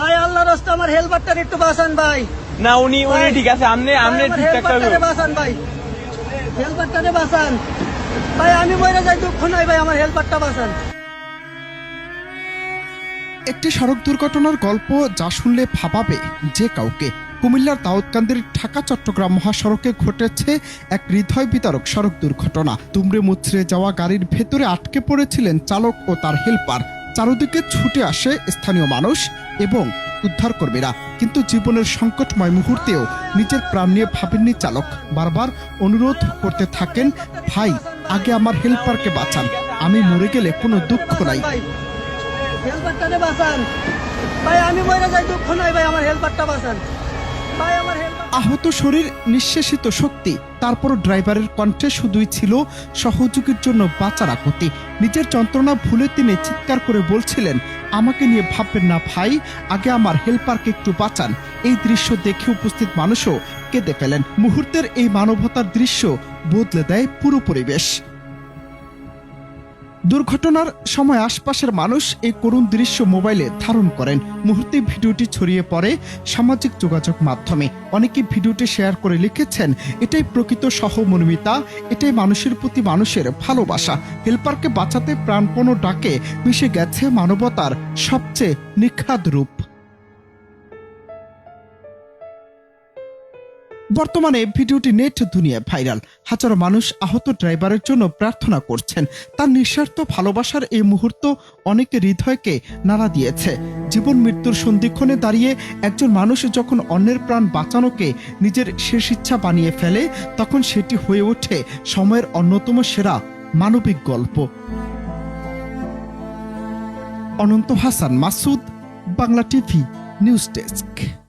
ভাই আল্লাহ রাস্তা আমার হেলপারটার একটু বাঁচান ভাই। না উনি উনি ঠিক আছে আপনি আপনি ঠিকঠাক করবেন বাঁচান ভাই। হেলপারটারে বাঁচান। ভাই আমি মরে যাই দুঃখ নাই ভাই আমার হেলপারটা বাঁচান। একটি সড়ক দুর্ঘটনার গল্প যা শুনলে ভাবাবে যে কাউকে। কুমিল্লার দাউদকান্দির ঢাকা চট্টগ্রাম মহাসড়কে ঘটেছে এক হৃদয় বিতারক সড়ক দুর্ঘটনা। তুমড়ে মুচড়ে যাওয়া গাড়ির ভেতরে আটকে পড়েছিলেন চালক ও তার হেলপার চারদিকে ছুটে আসে স্থানীয় মানুষ। এবং উদ্ধার উদ্ধারকর্মীরা। কিন্তু জীবনের সংকটময় মুহূর্তেও নিজের প্রাণ নিয়ে ভাবেননি চালক। বারবার অনুরোধ করতে থাকেন ভাই আগে আমার হেল্পারকে বাঁচান। আমি মরে গেলে কোনো দুঃখ নাই। ভাই বাঁচান। ভাই আমি মরে যাই দুঃখ নাই ভাই আমার হেলপারটা বাঁচান। ভাই আমার আহত শরীর নিঃশেষিত শক্তি। তারপর ড্রাইভারের কণ্ঠে শুধুই ছিল সহযোগীর জন্য বাঁচার আকুতি নিজের যন্ত্রণা ভুলে তিনি চিৎকার করে বলছিলেন আমাকে নিয়ে ভাববেন না ভাই। আগে আমার হেল্পারকে একটু বাঁচান। এই দৃশ্য দেখে উপস্থিত মানুষও কেঁদে ফেলেন। মুহূর্তের এই মানবতার দৃশ্য বদলে দেয় পুরো পরিবেশ। দুর্ঘটনার সময় আশপাশের মানুষ এই করুণ দৃশ্য মোবাইলে ধারণ করেন। মুহূর্তে ভিডিওটি ছড়িয়ে পড়ে সামাজিক যোগাযোগ মাধ্যমে। অনেকে ভিডিওটি শেয়ার করে লিখেছেন, এটাই প্রকৃত সহমর্মিতা, এটাই মানুষের প্রতি মানুষের ভালোবাসা। হেলপারকে বাঁচাতে প্রাণপণ ডাকে, মিশে গেছে মানবতার সবচেয়ে নিখাদ রূপ। বর্তমানে ভিডিওটি নেট দুনিয়ায় ভাইরাল। হাজারো মানুষ আহত ড্রাইভারের জন্য প্রার্থনা করছেন। তার নিঃস্বার্থ ভালোবাসার এই মুহূর্ত অনেকের হৃদয়কে নাড়া দিয়েছে। জীবন মৃত্যুর সন্ধিক্ষণে দাঁড়িয়ে একজন মানুষ যখন অন্যের প্রাণ বাঁচানোকে নিজের শেষ ইচ্ছা বানিয়ে ফেলে, তখন সেটি হয়ে ওঠে সময়ের অন্যতম সেরা মানবিক গল্প। Ananta Hasan Masud, Bangla TV, news desk.